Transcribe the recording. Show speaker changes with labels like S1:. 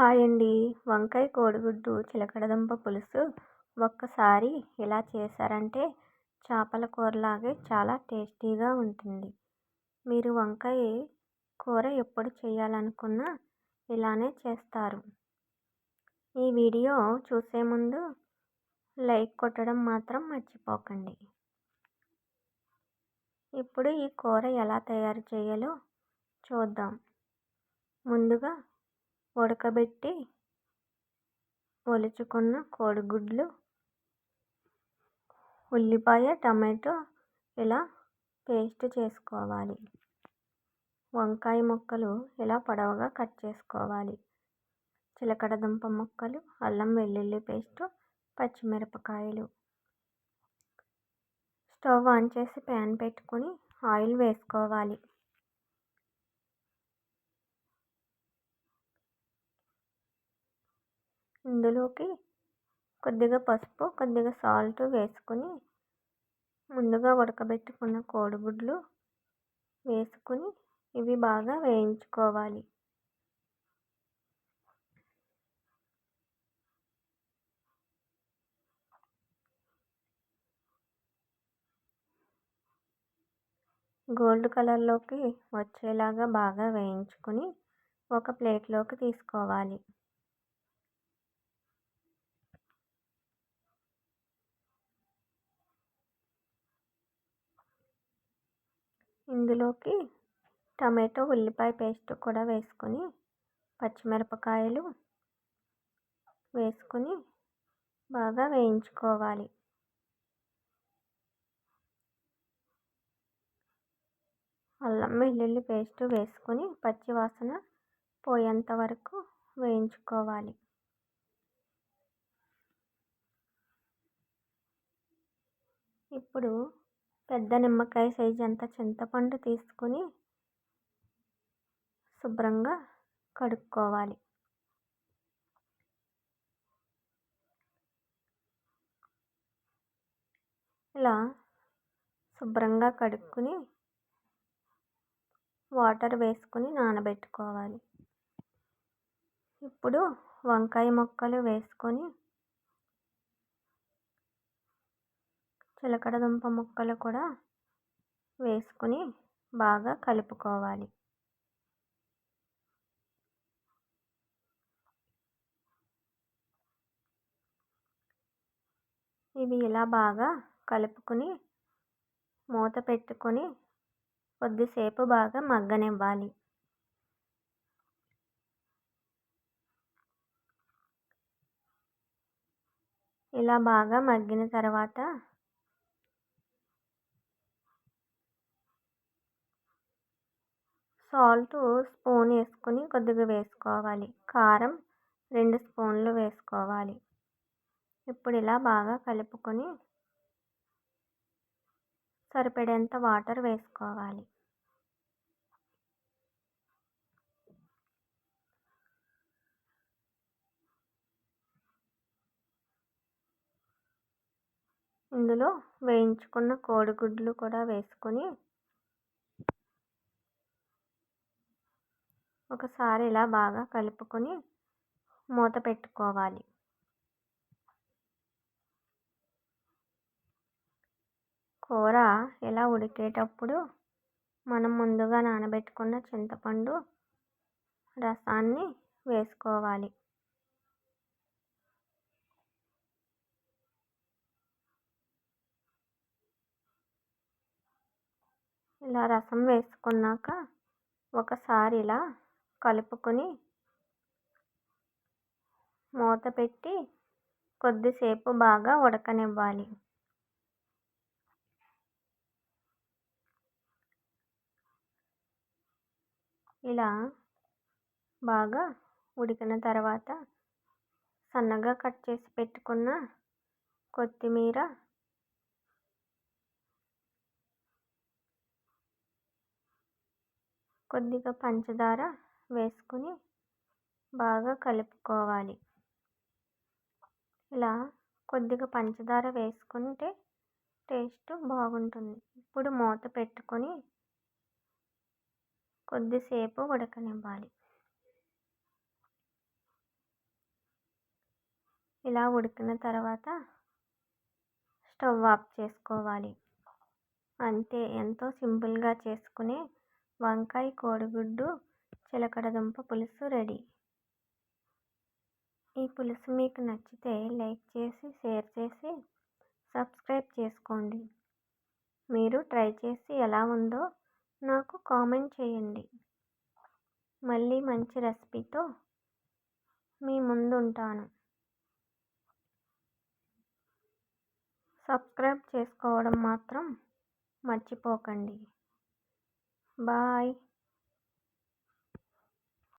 S1: Hi అండి వంకాయ కోడిగుడ్డు చిలకడదుంప పులుసు ఒక్కసారి ఇలా చేశారంటే చేపల కూరలాగే చాలా టేస్టీగా ఉంటుంది. మీరు వంకాయ కూర ఎప్పుడు చేయాలనుకున్నా ఇలానే చేస్తారు. ఈ వీడియో చూసే ముందు లైక్ కొట్టడం మాత్రం మర్చిపోకండి. ఇప్పుడు ఈ కూర ఎలా తయారు చేయాలో చూద్దాం. ముందుగా ఉడకబెట్టి ఒలుచుకున్న కోడిగుడ్లు ఉల్లిపాయ టమాటో ఇలా పేస్ట్ చేసుకోవాలి. వంకాయ ముక్కలు ఇలా పొడవుగా కట్ చేసుకోవాలి. చిలకడ దుంప ముక్కలు అల్లం వెల్లుల్లి పేస్టు పచ్చిమిరపకాయలు. స్టవ్ ఆన్ చేసి ప్యాన్ పెట్టుకొని ఆయిల్ వేసుకోవాలి. ఇందులోకి కొద్దిగా పసుపు కొద్దిగా సాల్ట్ వేసుకొని ముందుగా ఉడకబెట్టుకున్న కోడిగుడ్లు వేసుకుని ఇవి బాగా వేయించుకోవాలి. గోల్డ్ కలర్లోకి వచ్చేలాగా బాగా వేయించుకొని ఒక ప్లేట్లోకి తీసుకోవాలి. ఇందులోకి టమాటో ఉల్లిపాయ పేస్ట్ కూడా వేసుకొని పచ్చిమిరపకాయలు వేసుకొని బాగా వేయించుకోవాలి. అల్లం వెల్లుల్లి పేస్ట్ వేసుకొని పచ్చివాసన పోయేంత వరకు వేయించుకోవాలి. ఇప్పుడు పెద్ద నిమ్మకాయ సైజు అంత చింతపండు తీసుకుని శుభ్రంగా కడుక్కోవాలి. ఇలా శుభ్రంగా కడుక్కుని వాటర్ వేసుకుని నానబెట్టుకోవాలి. ఇప్పుడు వంకాయ ముక్కలు వేసుకొని చిలకడదుంప ముక్కలు కూడా వేసుకుని బాగా కలుపుకోవాలి. ఇవి ఇలా బాగా కలుపుకొని మూత పెట్టుకొని కొద్దిసేపు బాగా మగ్గనివ్వాలి. ఇలా బాగా మగ్గిన తర్వాత సాల్ట్ స్పూన్ వేసుకొని కొద్దిగా వేసుకోవాలి. కారం రెండు స్పూన్లు వేసుకోవాలి. ఇప్పుడు ఇలా బాగా కలుపుకొని సరిపడేంత వాటర్ వేసుకోవాలి. ఇందులో వేయించుకున్న కోడిగుడ్లు కూడా వేసుకొని ఒకసారి ఇలా బాగా కలుపుకొని మూత పెట్టుకోవాలి. కూర ఇలా ఉడికేటప్పుడు మనం ముందుగా నానబెట్టుకున్న చింతపండు రసాన్ని వేసుకోవాలి. ఇలా రసం వేసుకున్నాక ఒకసారి ఇలా కలుపుకొని మూత పెట్టి కొద్దిసేపు బాగా ఉడకనివ్వాలి. ఇలా బాగా ఉడికిన తర్వాత సన్నగా కట్ చేసి పెట్టుకున్న కొత్తిమీర కొద్దిగా పంచదార వేసుకుని బాగా కలుపుకోవాలి. ఇలా కొద్దిగా పంచదార వేసుకుంటే టేస్ట్ బాగుంటుంది. ఇప్పుడు మూత పెట్టుకొని కొద్దిసేపు ఉడకనివ్వాలి. ఇలా ఉడికిన తర్వాత స్టవ్ ఆఫ్ చేసుకోవాలి. అంతే ఎంతో సింపుల్గా చేసుకునే వంకాయ కోడిగుడ్డు చిలకడదుంప పులుసు రెడీ. ఈ పులుసు మీకు నచ్చితే లైక్ చేసి షేర్ చేసి సబ్స్క్రైబ్ చేసుకోండి. మీరు ట్రై చేసి ఎలా ఉందో నాకు కామెంట్ చేయండి. మళ్ళీ మంచి రెసిపీతో మీ ముందు ఉంటాను సబ్స్క్రైబ్ చేసుకోవడం మాత్రం మర్చిపోకండి. బాయ్.